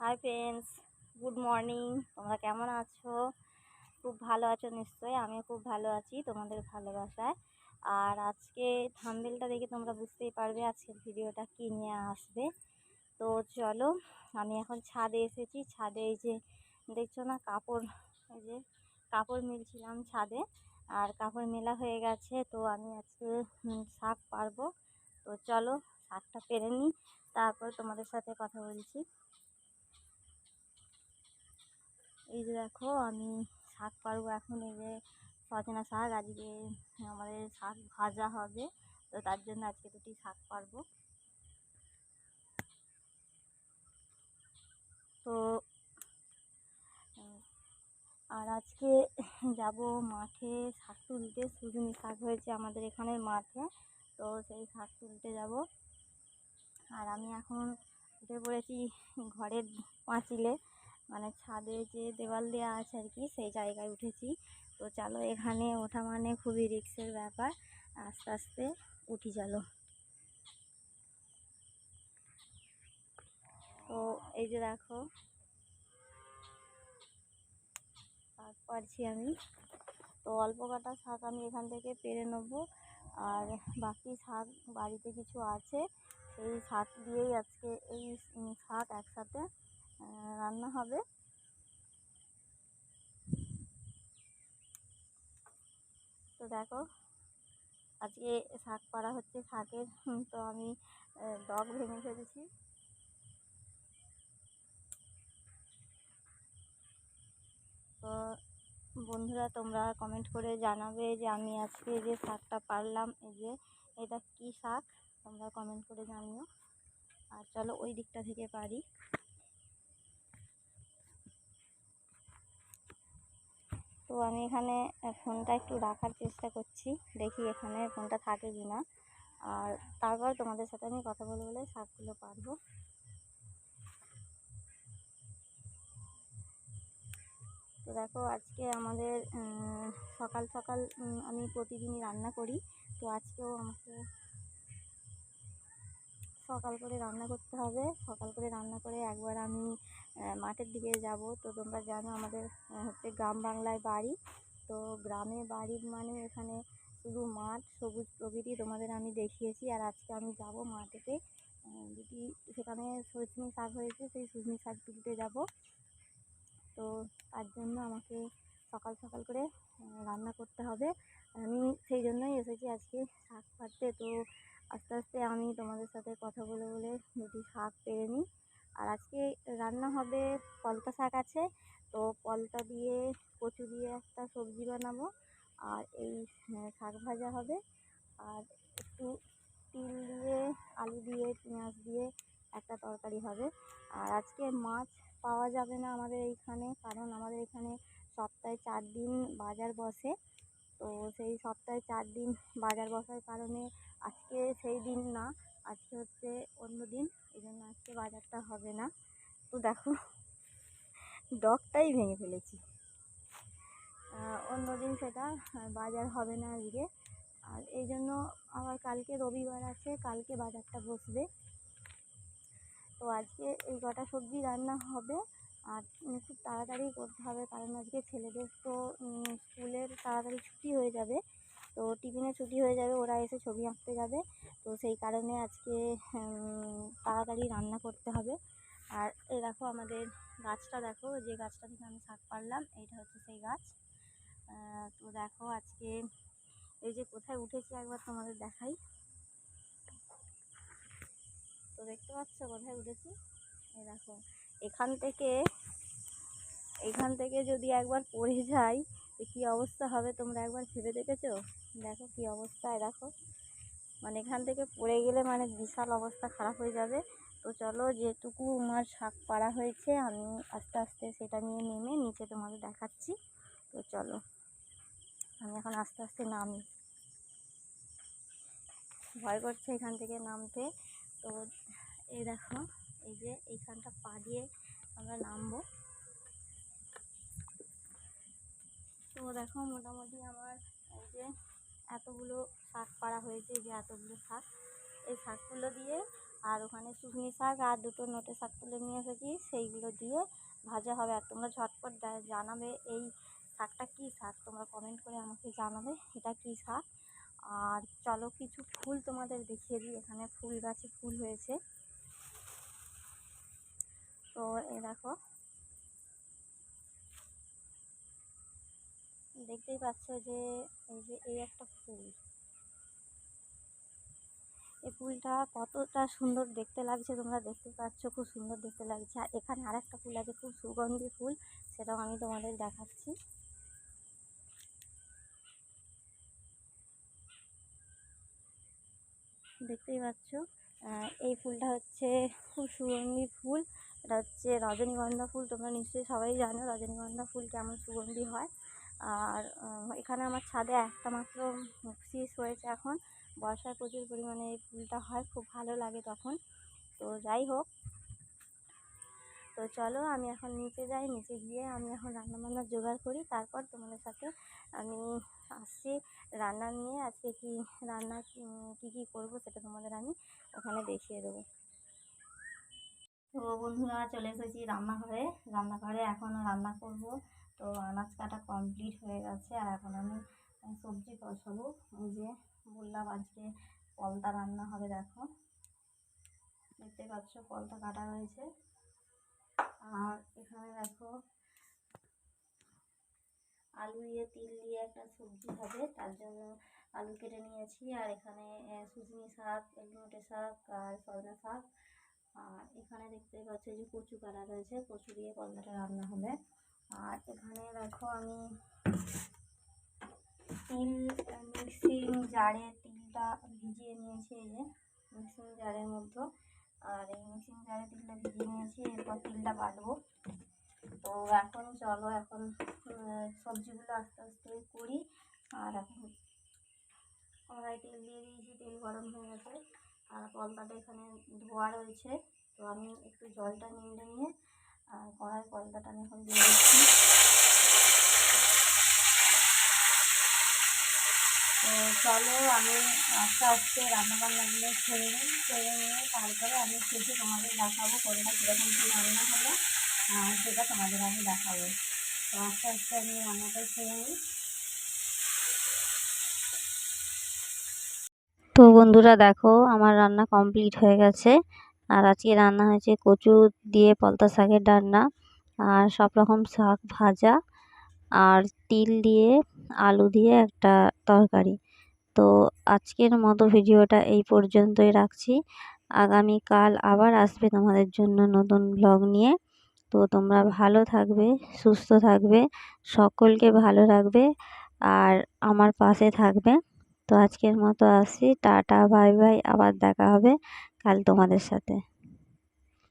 Hi friends good morning তোমরা কেমন আছো? খুব ভালো আছো নিশ্চয়ই। আমিও খুব ভালো আছি তোমাদের ভালোবাসায়। আর আজকে থাম্বেলটা দেখে তোমরা বুঝতেই পারবে আজকের ভিডিওটা কী নিয়ে আসবে। তো চলো, আমি এখন ছাদে এসেছি। ছাদে এই যে, দেখছ না কাপড়, এই যে কাপড় মিলছিলাম ছাদে। আর কাপড় মেলা হয়ে গেছে, তো আমি আজকে শাক পারব। তো চলো, শাকটা পেরে নিই। তারপর তোমাদের সাথে কথা বলছি। এই যে দেখো, আমি শাক পারব এখন, এই যে সজনা শাক, আজকে আমাদের শাক ভাজা হবে, তো তার জন্য আজকে দুটি শাক পারব। তো, আর আজকে যাব মাঠে শাক তুলতে, সুজনি শাক হয়েছে আমাদের এখানের মাঠে, তো সেই শাক তুলতে যাব। আর আমি এখন উঠে পড়েছি ঘরের পাঁচিলে মানে ছাদে যে দেওয়াল দেওয়া আছে আর কি, সেই জায়গায় উঠেছি। তো চলো এখানে ওঠা মানে খুবই রিক্সের ব্যাপার। আস্তে আস্তে উঠি চলো। তো এই যে দেখো পারছি আমি। তো অল্প কাটা শাক আমি এখান থেকে পেরে নেব। আর বাকি শাক বাড়িতে কিছু আছে, সেই শাক দিয়েই আজকে এই শাক একসাথে রান্না হবে। তো দেখো, আজকে শাক পাড়া হচ্ছে শাকের তো আমি ডগ ভেঙে ফেলেছি। তো বন্ধুরা, তোমরা কমেন্ট করে জানাবে যে আমি আজকে যে শাকটা পারলাম, এই যে, এটা কি শাক? তোমরা কমেন্ট করে জানিও। আর চলো ওই দিকটা থেকে পারি। আমি এখানে ফোনটা একটু রাখার চেষ্টা করছি। দেখি এখানে ফোনটা থাকে কি না। আর তারপর তোমাদের সাথে আমি কথা বলে বলে শাকগুলো পারব তো দেখো, আজকে আমাদের সকাল সকাল আমি প্রতিদিনই রান্না করি। তো আজকেও আমাকে সকাল করে রান্না করতে হবে। সকাল করে রান্না করে একবার আমি মাঠের দিকে যাব। তো তোমরা জানো আমাদের হচ্ছে গ্রাম বাংলায় বাড়ি। তো গ্রামে বাড়ির মানে এখানে শুধু মাঠ, সবুজ প্রকৃতি তোমাদের আমি দেখিয়েছি। আর আজকে আমি যাব মাঠেতে। দুটি সেখানে সজনি শাক হয়েছে, সেই সজনি শাক তুলতে যাব। তো তার জন্য আমাকে সকাল সকাল করে রান্না করতে হবে। আমি সেই জন্যই এসেছি আজকে শাক পাড়তে। তো আস্তে আস্তে আমি তোমাদের সাথে কথা বলে বলে দুটি শাক পেরে নিই। আর আজকে রান্না হবে পলতা শাক আছে, তো পলতা দিয়ে কচু দিয়ে একটা সবজি বানাবো। আর এই শাক ভাজা হবে। আর একটু তিল দিয়ে, আলু দিয়ে, পেঁয়াজ দিয়ে একটা তরকারি হবে। আর আজকে মাছ পাওয়া যাবে না আমাদের এইখানে, কারণ আমাদের এখানে সপ্তাহে চার দিন বাজার বসে। তো সেই সপ্তাহে চার দিন বাজার বসার কারণে আজকে সেই দিন না আজকে হচ্ছে অন্য দিন এই জন্য আজকে বাজারটা হবে না। তো দেখো, ডগটাই ভেঙে ফেলেছি। অন্য দিন সেটা বাজার হবে না আজকে। আর এই জন্য আবার কালকে রবিবার আছে, কালকে বাজারটা বসবে। তো আজকে এই কটা সবজি রান্না হবে, আর খুব তাড়াতাড়ি করতে হবে, কারণ আজকে ছেলেদের তো স্কুলের তাড়াতাড়ি ছুটি হয়ে যাবে। তো টিফিনে ছুটি হয়ে যাবে, ওরা এসে ছবি আঁকতে যাবে। তো সেই কারণে আজকে তাড়াতাড়ি রান্না করতে হবে। আর এই দেখো আমাদের গাছটা দেখো, যে গাছটা থেকে আমি শাক পারলাম, এইটা হচ্ছে সেই গাছ। তো দেখো আজকে এই যে কোথায় উঠেছি একবার তোমাদের দেখাই। তো দেখতে পাচ্ছ কোথায় উঠেছি? এই দেখো, এখান থেকে এখান থেকে যদি একবার পড়ে যাই, তো কী অবস্থা হবে তোমরা একবার ভেবে দেখেছ? দেখো কী অবস্থায়, দেখো। মানে এখান থেকে পড়ে গেলে মানে বিশাল অবস্থা, খারাপ হয়ে যাবে। তো চলো যেটুকু আমার শাক পাড়া হয়েছে, আমি আস্তে আস্তে সেটা নিয়ে নেমে নিচে তোমাদের দেখাচ্ছি। তো চলো, আমি এখন আস্তে আস্তে নামি। ভয় করছে এখান থেকে নামতে। তো এই দেখো, এই যে এইখানটা পা দিয়ে আমরা নামবো। তো দেখো মোটামুটি আমার এই যে এতগুলো শাক পাড়া হয়েছে যে এতগুলো শাক। এই শাকগুলো দিয়ে আর ওখানে শুকনি শাক আর দুটো নোটে শাক তুলে নিয়ে এসেছি, সেইগুলো দিয়ে ভাজা হবে। আর তোমরা ঝটপট জানাবে এই শাকটা কী শাক? তোমরা কমেন্ট করে আমাকে জানাবে এটা কী শাক। আর চলো কিছু ফুল তোমাদের দেখিয়ে দিই, এখানে ফুল গাছে ফুল হয়েছে। তো এ দেখো দেখতেই পাচ্ছ যে, এই যে, এই একটা ফুল। এই ফুলটা কতটা সুন্দর দেখতে লাগছে, তোমরা দেখতে পাচ্ছ, খুব সুন্দর দেখতে লাগছে। আর এখানে আর একটা ফুল আছে, খুব সুগন্ধি ফুল, সেটাও আমি তোমাদের দেখাচ্ছি। দেখতেই পাচ্ছ এই ফুলটা হচ্ছে খুব সুগন্ধি ফুল। এটা হচ্ছে রজনীগন্ধা ফুল, তোমরা নিশ্চয়ই সবাই জানো রজনীগন্ধা ফুল কেমন সুগন্ধি হয়। আর এখানে আমার ছাদে একটা মাত্র শীষ হয়েছে এখন। বর্ষায় প্রচুর পরিমাণে এই ফুলটা হয়, খুব ভালো লাগে তখন। তো যাই হোক। তো চলো, আমি এখন নিচে যাই, নিচে গিয়ে আমি এখন রান্নাবান্না জোগাড় করি। তারপর তোমাদের সাথে আমি আসছি রান্না নিয়ে। আজকে কি রান্না কী কী করব সেটা তোমাদের আমি ওখানে দেখিয়ে দেবো। তো বন্ধুরা, চলে এসেছি রান্নাঘরে। রান্নাঘরে এখন রান্না করব। তো আনাজ কাটা কমপ্লিট হয়ে গেছে। আর এখন আমি সবজি বসাবো এই যে বললাম আজকে পলতা রান্না হবে, দেখো। দেখতে পাচ্ছ পলতা কাটা রয়েছে আর এখানে দেখো, আলু দিয়ে তিল দিয়ে একটা সবজি হবে, তার জন্য আলু কেটে নিয়েছি। আর এখানে সুজনি শাক এলমোটে শাক আর সজনা শাক। আর এখানে দেখতে পাচ্ছ যে কচু কাটা রয়েছে। কচু দিয়ে পলতাটা রান্না হবে। আর এখানে দেখো আমি তিল মিক্সিং জারে তিলটা ভিজিয়ে নিয়েছি এই যে মিক্সিং জারের মধ্যে। আর এই মিক্সিং জারে তিলটা ভিজিয়ে নিয়েছি, এরপর তিলটা বাটবো। তো এখন চলো, এখন সবজিগুলো আস্তে আস্তে করি। আর এখন কড়াই তেল দিয়ে দিয়েছি, তেল গরম হয়ে গেছে। আর পলতাটা এখানে ধোয়া রয়েছে। তো আমি একটু জলটা নিয়ে নিয়ে আর কড়াই পলতাটা আমি এখন দিয়ে দিচ্ছি। তো চলো আমি আস্তে আস্তে রান্নাবান্নাগুলো ছেড়ে নিই ছেড়ে নিয়ে তারপরে আমি শেষে তোমাদের দেখাবো কোনটা কীরকম কী রান্না হলো সেটা তোমাদের আমি দেখাবো। তো আস্তে আস্তে আমি রান্নাটা ছেড়ে নিই। তো বন্ধুরা দেখো, আমার রান্না কমপ্লিট হয়ে গেছে। আর আজকে রান্না হয়েছে কচু দিয়ে পলতা শাকের ডান্না আর সব রকম শাক ভাজা আর তিল দিয়ে আলু দিয়ে একটা তরকারি। তো আজকের মতো ভিডিওটা এই পর্যন্তই রাখছি। আগামীকাল আবার আসবে তোমাদের জন্য নতুন ব্লগ নিয়ে। তো তোমরা ভালো থাকবে, সুস্থ থাকবে, সকলকে ভালো রাখবে আর আমার পাশে থাকবে। তো আজকের মতো আসি, টাটা, বাই বাই, আবার দেখা হবে। কাল তোমাদের সাথে।